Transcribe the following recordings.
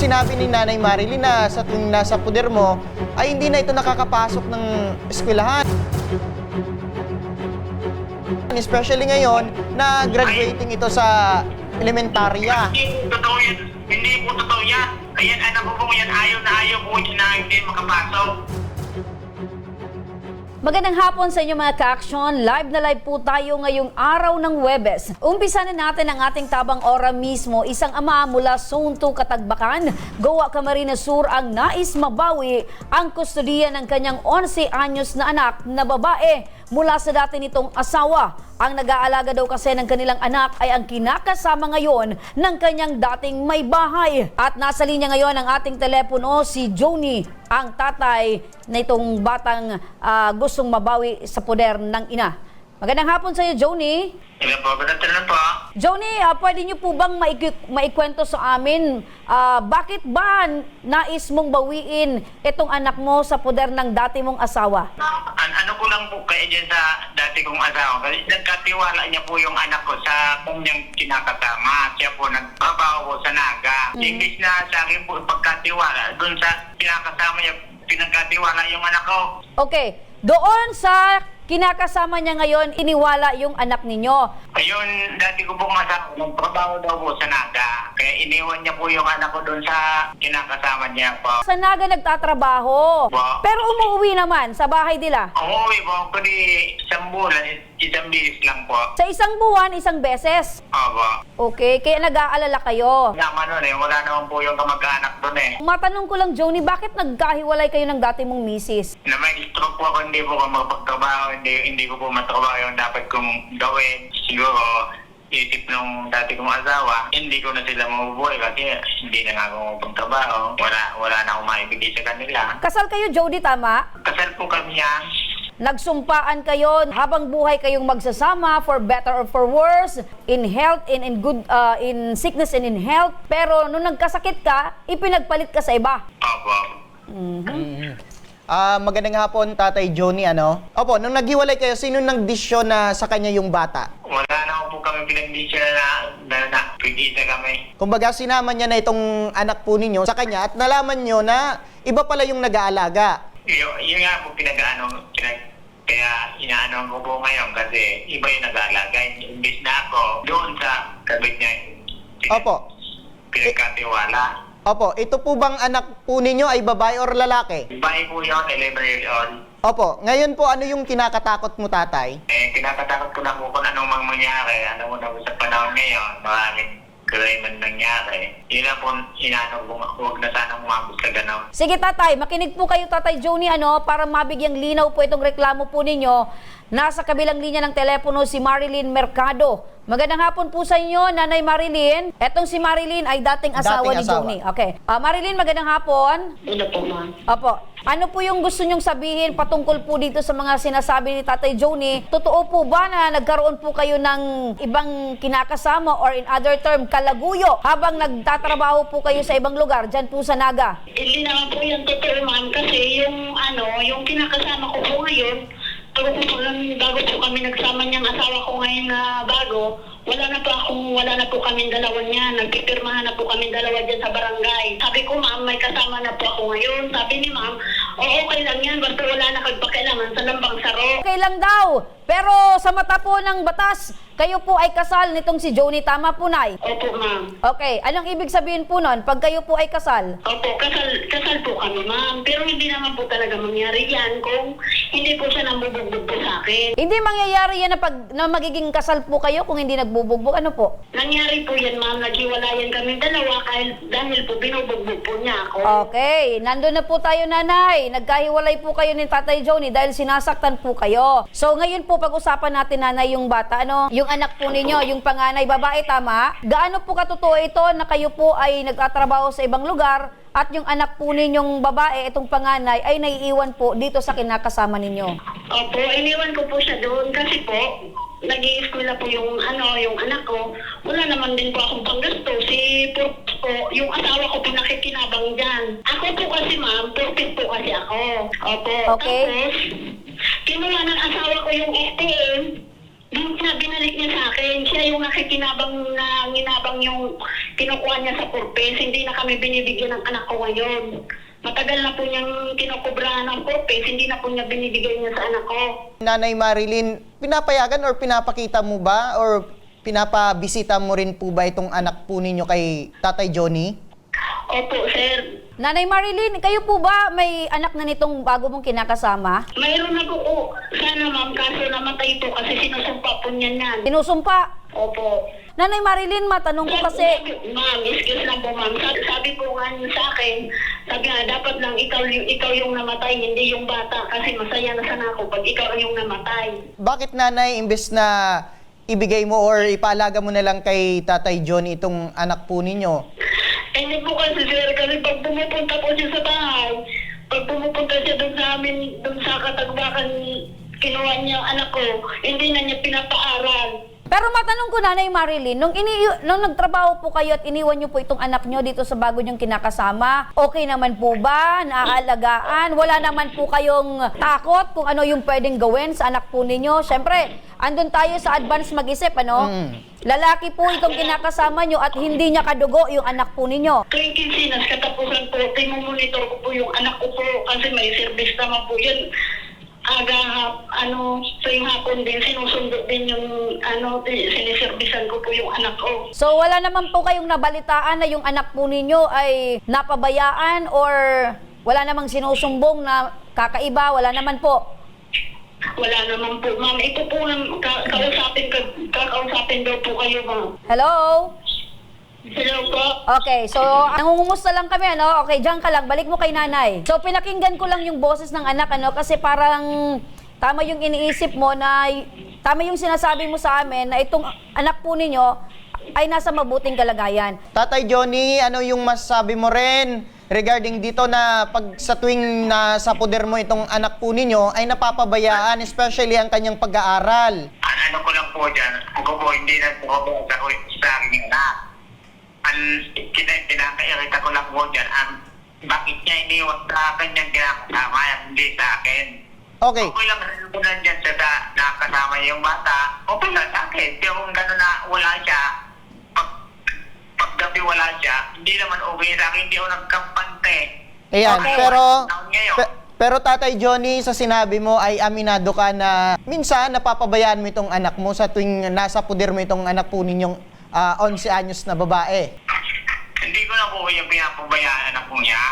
sinabi ni Nanay Marilyn na sa tuwing nasa puder mo, ay hindi na ito nakakapasok ng eskwelahan. Especially ngayon na graduating ito sa elementarya. Hindi po totoo yan. Hindi po totoo yan. Ayan, anak ko po yan. Ayaw na ayaw po siya na hindi makapasok. Magandang hapon sa inyo mga ka-action. Live na live po tayo ngayong araw ng Webes. Umpisa na natin ang ating tabang ora mismo. Isang ama mula Zone 2 Katagbakan, Goa Camarines Sur ang nais mabawi ang kustodiya ng kanyang 11 anyos na anak na babae mula sa dati nitong asawa. Ang nag-aalaga daw kasi ng kanilang anak ay ang kinakasama ngayon ng kanyang dating may bahay. At nasa linya ngayon ang ating telepono si Joni, ang tatay na itong batang ah, gustong mabawi sa poder ng ina. Magandang hapon sa iyo, Joni. Hello po, good afternoon po. Joni, ah, pwede niyo po bang maik- maikwento sa amin ah, bakit ba nais mong bawiin itong anak mo sa poder ng dati mong asawa? An ano ko lang po kaya dyan sa dati kong asawa. Kasi nagkatiwala niya po yung anak ko sa kanyang kinakasama. Siya po nagtrabaho po sa Naga. Imbis na sa akin po pagkatiwala, dun sa kinakasama niya, pinagkatiwala yung anak ko. Okay, doon sa kinakasama niya ngayon, iniwala yung anak ninyo. Ayun, dati ko pong asawa, nagtrabaho daw po sa Naga. Kaya iniwan niya po yung anak ko dun sa kinakasama niya po. Sa Naga nagtatrabaho. Ba? Pero umuwi naman sa bahay nila. Umuwi po ako di isang bulan, isang bilis lang po. Sa isang buwan, isang beses. Opo. Okay, kaya nag-aalala kayo. Naman nun eh, wala naman po yung kamag-anak doon eh. Matanong ko lang, Joni, bakit nagkahiwalay kayo ng dati mong misis? Na may stroke po ako, hindi po ako magpagtrabaho, hindi, hindi ko po matrabaho yung dapat kong gawin. Siguro, isip nung dati kong asawa, hindi ko na sila mabubuhay kasi hindi na nga ako magpagtrabaho. Wala, wala na akong maibigay sa kanila. Kasal kayo, Jody, tama? Kasal po kami yan. Nagsumpaan kayo habang buhay kayong magsasama for better or for worse, in health, in, in good, uh, in sickness and in health. Pero nung nagkasakit ka, ipinagpalit ka sa iba. Opo. Ah, magandang hapon, Tatay Johnny, ano? Opo, nung naghiwalay kayo, sino nang desisyon na sa kanya yung bata? Wala na po kami pinagdisya na, na, na, pag-isa kami. Kumbaga, sinama niya na itong anak po ninyo sa kanya at nalaman nyo na iba pala yung nag-aalaga. Yung, yung nga po pinag-ano, pinag, kaya inaano ko po ngayon kasi iba yung nag-aalaga. Imbis na ako doon sa kabit niya. Opo. Pinagkatiwala. Opo, ito po bang anak po ninyo ay babae or lalaki? Bahay po yun, 11 years old. Opo, ngayon po ano yung kinakatakot mo, tatay? Eh, kinakatakot ko na po kung anong mang mangyari. Ano mo na po sa panahon ngayon, maraming krimen nangyari. Yun na po, inaano ko, huwag na sana umabot sa ganaw. Sige tatay, makinig po kayo tatay Joni ano para mabigyang linaw po itong reklamo po ninyo. Nasa kabilang linya ng telepono si Marilyn Mercado. Magandang hapon po sa inyo, Nanay Marilyn. Etong si Marilyn ay dating asawa Dating ni asawa. Joni. Okay. Ah, Marilyn, magandang hapon. Ano po, ma'am? Opo. Ano po yung gusto nyong sabihin patungkol po dito sa mga sinasabi ni Tatay Joni? Totoo po ba na nagkaroon po kayo ng ibang kinakasama or in other term, kalaguyo habang nagtatrabaho po kayo sa ibang lugar, dyan po sa Naga? Hindi naman po yan totoo, ma'am. Kasi yung, ano, yung kinakasama ko po ngayon, bago po, bago po kami nagsama niyang asawa ko ngayon na bago, wala na po akong, wala na po kami dalawa niya. Nagpipirmahan na po kami dalawa dyan sa barangay. Sabi ko, ma'am, may kasama na po ako ngayon. Sabi ni ma'am, oo, okay lang yan. Basta wala na kagpakailangan sa lambang saro. Okay lang daw. Pero sa mata po ng batas, kayo po ay kasal nitong si Joni. Tama po, Nay? Opo, ma'am. Okay. Anong ibig sabihin po nun pag kayo po ay kasal? Opo, kasal, kasal po kami, ma'am. Pero hindi naman po talaga mangyari yan kung hindi po siya nambubugbog po sa akin. Hindi mangyayari yan na, pag, na magiging kasal po kayo kung hindi nagbubugbog. Ano po? Nangyari po yan, ma'am. Naghiwalayan kami dalawa kahit dahil po binubugbog po niya ako. Okay, nandun na po tayo nanay. Nagkahiwalay po kayo ni Tatay Joni dahil sinasaktan po kayo. So ngayon po pag-usapan natin nanay yung bata, ano? Yung anak po ninyo, yung panganay babae, tama? Gaano po katotoo ito na kayo po ay nagtatrabaho sa ibang lugar at yung anak po ninyong babae, itong panganay, ay naiiwan po dito sa kinakasama ninyo? Opo, iniwan ko po siya doon kasi po, nag eskwela po yung ano, yung anak ko. Wala naman din po akong panggasto. Si Purpose po, yung asawa ko po nakikinabang dyan. Ako po kasi ma'am, purpose po kasi ako. Opo. Okay. Tapos, kinuha ng asawa ko yung STM. Yung na binalik niya sa akin, siya yung nakikinabang na nginabang yung kinukuha niya sa purpose. Hindi na kami binibigyan ng anak ko ngayon. Matagal na po niyang kinukubrahan ng purpose, hindi na po niya binibigay niya sa anak ko. Nanay Marilyn, pinapayagan or pinapakita mo ba or pinapabisita mo rin po ba itong anak po ninyo kay Tatay Johnny? Opo, sir. Nanay Marilyn, kayo po ba may anak na nitong bago mong kinakasama? Mayroon na po, sana ma'am, kaso namatay po kasi sinusumpa po niya yan. Sinusumpa. Opo. Nanay Marilyn, matanong ko kasi, Ma'am, excuse lang po ma'am. Sabi, sabi po nga niya sa akin, sabi nga, dapat lang ikaw, ikaw yung namatay, hindi yung bata. Kasi masaya na sana ako pag ikaw yung namatay. Bakit nanay, imbes na ibigay mo or ipaalaga mo na lang kay Tatay Johnny itong anak po ninyo? Eh, Hindi po kasi sir, kasi pag pumupunta po siya sa bahay, pag pumupunta siya doon sa amin, doon sa katagbakan, kinuha niya ang anak ko, hindi na niya pinapaaral. Pero matanong ko Nanay Marilyn, nung, ini nung nagtrabaho po kayo at iniwan niyo po itong anak niyo dito sa bago niyong kinakasama, okay naman po ba? Naaalagaan? Wala naman po kayong takot kung ano yung pwedeng gawin sa anak po ninyo? Siyempre, andun tayo sa advance mag-isip, ano? Mm. Lalaki po itong kinakasama niyo at hindi niya kadugo yung anak po ninyo. Tuwing kinsinas, katapusan po, monitor ko po yung anak ko po kasi may service naman po yun. Aga, hap- ano, tuwing hapon din, sinusundo din yung, ano, siniservisan ko po yung anak ko. So wala naman po kayong nabalitaan na yung anak po ninyo ay napabayaan or wala namang sinusumbong na kakaiba, wala naman po. Wala naman po, ma'am. Ito po, ang ka- kausapin, ka- kakausapin daw po kayo, ma'am. Hello? Hello. Okay, so nangungumusta lang kami, ano? Okay, diyan ka lang, balik mo kay nanay. So pinakinggan ko lang yung boses ng anak, ano? Kasi parang tama yung iniisip mo na, tama yung sinasabi mo sa amin na itong anak po ninyo ay nasa mabuting kalagayan. Tatay Johnny, ano yung masasabi mo rin regarding dito na pag sa tuwing nasa poder mo itong anak po ninyo ay napapabayaan, especially ang kanyang pag-aaral? Ang ano ko lang po dyan, ako po hindi na po ako sa, sa aking anak. Ang kina, ko po dyan, ang bakit niya iniwan sa kanyang kinakasama, hindi sa akin. Okay. Okay lang rin po nandyan siya sa nakasama yung bata, okay lang sa akin. Kung gano'n na wala siya, pag, paggabi wala siya, hindi naman okay sa akin, hindi ako nagkampante. Ayan, Okay. pero pe- pero Tatay Johnny, sa sinabi mo ay aminado ka na minsan napapabayaan mo itong anak mo sa tuwing nasa poder mo itong anak po ninyong ah, 11 anyos na babae. Na po yung pinapabayaan anak ko niya.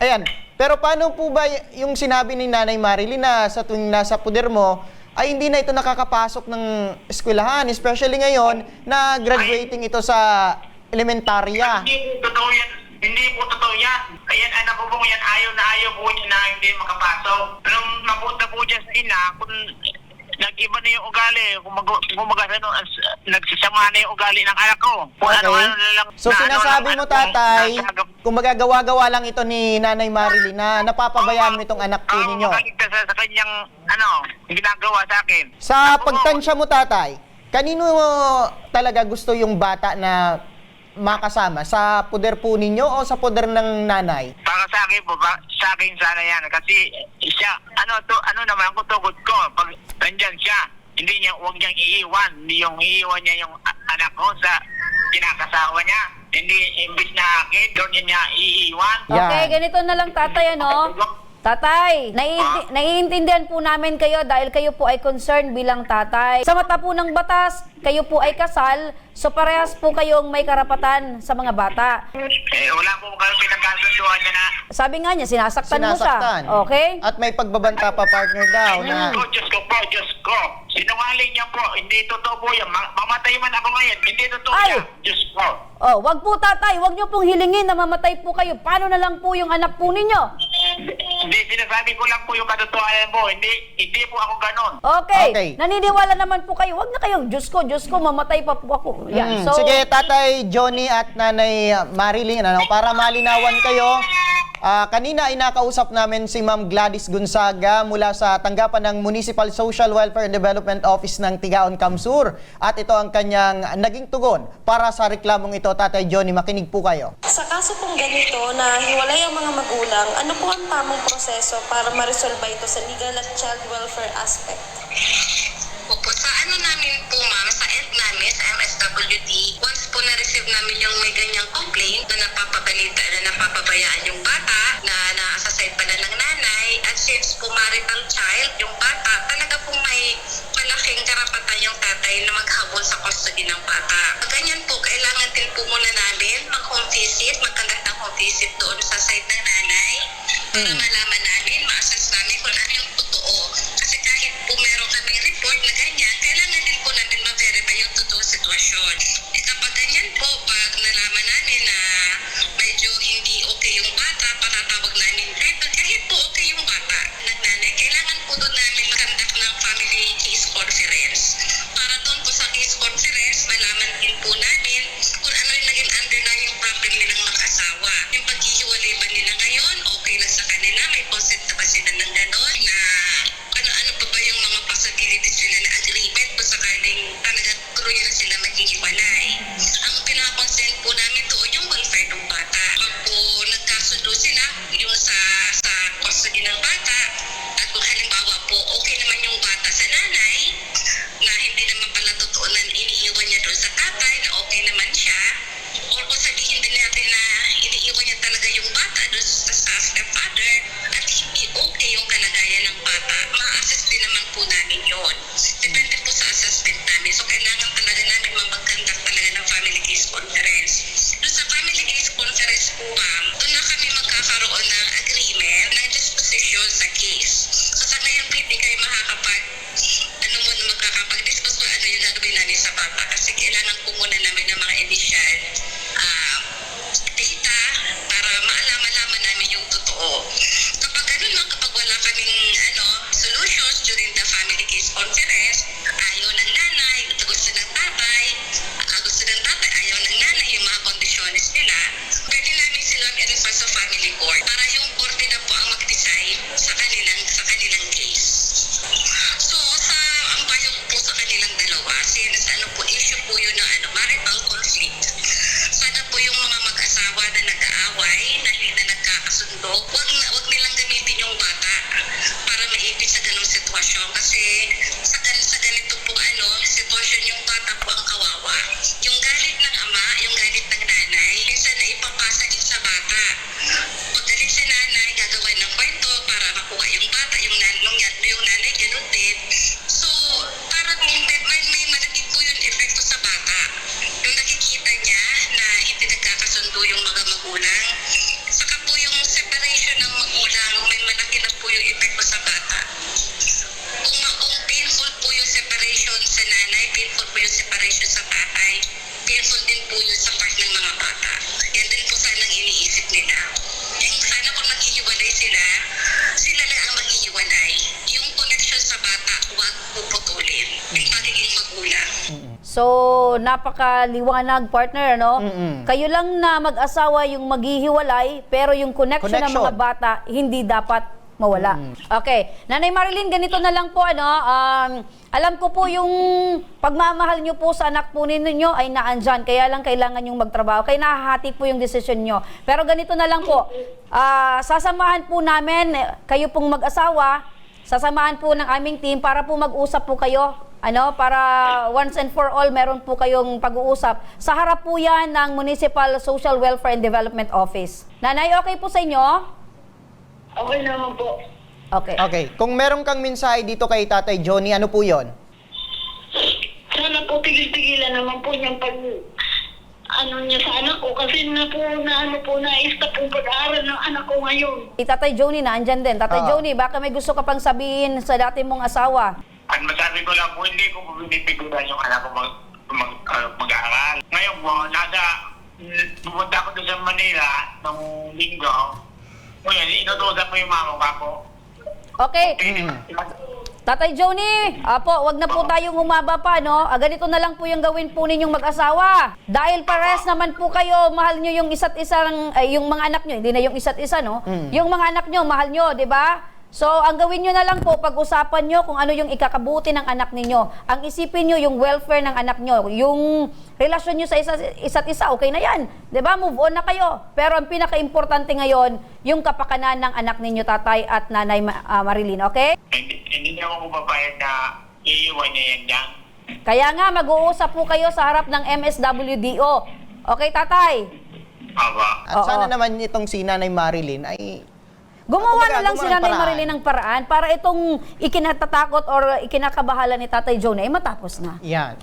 Ayan, pero paano po ba yung sinabi ni Nanay Marilyn na sa tuwing nasa poder mo ay hindi na ito nakakapasok ng eskwelahan, especially ngayon na graduating ito sa elementarya. Hindi po totoo yan. Hindi po totoo yan. Ayan, anak ko po yan, ayaw na ayaw po niya na hindi makapasok. Nung mapunta po dyan sa ina, kung nag-iba na yung ugali, kung mag kumaga, ano, as- nagsasama na yung ugali ng anak ko. Kung Okay. ano-ano na lang. So na ano sinasabi lang, mo ano, tatay, nasa agap- kung magagawa-gawa lang ito ni Nanay Marilyn na napapabayaan mo itong anak Oo, ninyo. makaligtas sa, sa kanyang, ano, ginagawa sa akin. Sa Ako pagtansya mo tatay, kanino talaga gusto yung bata na makasama? Sa poder po ninyo o sa poder ng nanay? Para sa akin po, ba, sa akin sana yan. Kasi siya, ano to, ano naman ko tugod ko, pag nandyan siya, hindi niya, huwag niyang iiwan. Hindi yung iiwan niya yung anak ko sa kinakasawa niya. Hindi, imbis na akin, doon niya iiwan. Okay, Yan. ganito na lang tatay, ano? Tatay, naiinti- naiintindihan po namin kayo dahil kayo po ay concerned bilang tatay. Sa mata po ng batas, kayo po ay kasal, so parehas po kayong may karapatan sa mga bata. Eh, wala po kayo pinagkasunduan niya na, Sabi nga niya, sinasaktan, mo Sinasaktan. siya. Okay? At may pagbabanta pa partner daw na... Diyos ko, Diyos ko po, Diyos ko. Sinungaling niya po, hindi totoo po yan. Ma- mamatay man ako ngayon, hindi totoo Ay! yan. Diyos ko. Oh, wag po tatay, wag niyo pong hilingin na mamatay po kayo. Paano na lang po yung anak po ninyo? Hindi, sinasabi ko lang po yung katotohanan po. Hindi, hindi po ako ganon. Okay. Okay. Naniniwala naman po kayo. Wag na kayong, Diyos ko, Diyos ko, mamatay pa po ako. Yan. Mm, So, Sige, Tatay Johnny at Nanay Marilyn, ano, para malinawan kayo, ah, kanina ay nakausap namin si Ma'am Gladys Gonzaga mula sa tanggapan ng Municipal Social Welfare and Development Office ng Tigaon, Kamsur. At ito ang kanyang naging tugon para sa reklamong ito. Tatay Johnny, makinig po kayo. Sa kaso pong ganito na hiwalay ang mga magulang, ano po ang tamang proseso para ma-resolve ito sa legal at child welfare aspect? Opo, po, sa ano namin po ma'am, sa MSWD, once po na-receive namin yung may ganyang complaint na napapabalita na napapabayaan yung bata, na nasa side pala ng nanay, at since po marital child, yung bata, talaga po may malaking karapatan yung tatay na maghabol sa custody ng bata. Ganyan po, kailangan din po muna namin mag-home visit, magkalat ng home visit doon sa side ng nanay para malaman namin, magkakaroon ng agreement ng disposition sa case. So, sa ngayon, hindi kayo makakapag ano mo magkakapag-discuss kung ano yung gagawin namin sa bata kasi kailangan i-refer sa family court para yung korte na po ang mag-decide sa kanilang, sa kanilang case. So, sa ang payo po sa kanilang dalawa, since ano po, issue po yun ng ano, marital conflict. Sana po yung mga mag-asawa na nag-aaway, na hindi na nagkakasundo, wag, na, wag nilang gamitin yung bata para maipit sa ganong sitwasyon. Kasi sa, sa ganito po ano, sitwasyon yung bata po ang kawawa. Yung So, napakaliwanag partner, no? Mm-mm. Kayo lang na mag-asawa yung maghihiwalay, pero yung connection, ng Connection. mga bata hindi dapat mawala. Okay. Nanay Marilyn, ganito na lang po, ano, um, alam ko po yung pagmamahal nyo po sa anak po ninyo ay naandyan, kaya lang kailangan yung magtrabaho. Kaya nahahati po yung desisyon nyo. Pero ganito na lang po, ah, sasamahan po namin, kayo pong mag-asawa, sasamahan po ng aming team para po mag-usap po kayo ano, para once and for all meron po kayong pag-uusap. Sa harap po yan ng Municipal Social Welfare and Development Office. Nanay, okay po sa inyo? Okay naman po. Okay. Okay, kung meron kang mensahe dito kay Tatay Johnny, ano po yon? Sana po tigil-tigilan naman po niyang pag ano niya sa anak ko kasi na po na ano po na stop yung pag-aaral ng anak ko ngayon. Si Tatay Joni na andyan din. Tatay Oo. Joni, baka may gusto ka pang sabihin sa dati mong asawa. Masabi ko lang po, hindi ko po binipiguran yung anak ko mag, mag, uh, mag-aaral. Ngayon po, nasa, pumunta ako doon sa Manila nung linggo. Ngayon, inutusan mo yung mama ko ako. Okay. Tatay Joni, apo, wag na po tayong humaba pa, no? Ah, ganito na lang po yung gawin po ninyong mag-asawa. Dahil pares naman po kayo, mahal nyo yung isa't isang, ay, yung mga anak nyo, hindi na yung isa't isa, no? Mm. Yung mga anak nyo, mahal nyo, di ba? So, ang gawin nyo na lang po, pag-usapan nyo kung ano yung ikakabuti ng anak ninyo. Ang isipin nyo yung welfare ng anak nyo. Yung relasyon nyo sa isa, isa't isa, okay na yan. 'Di ba Move on na kayo. Pero ang pinaka-importante ngayon, yung kapakanan ng anak ninyo, tatay at nanay ah, Marilyn, okay? Hindi, hindi niya ako papayag na iiwan niya yan dyan. Kaya nga, mag-uusap po kayo sa harap ng MSWDO. Okay, tatay? Aba. At Oo. sana naman itong si Nanay Marilyn ay Gumawa na lang gumawa si ng. Marilyn ng paraan para itong ikinatatakot or ikinakabahala ni Tatay Joe na ay matapos na. yan.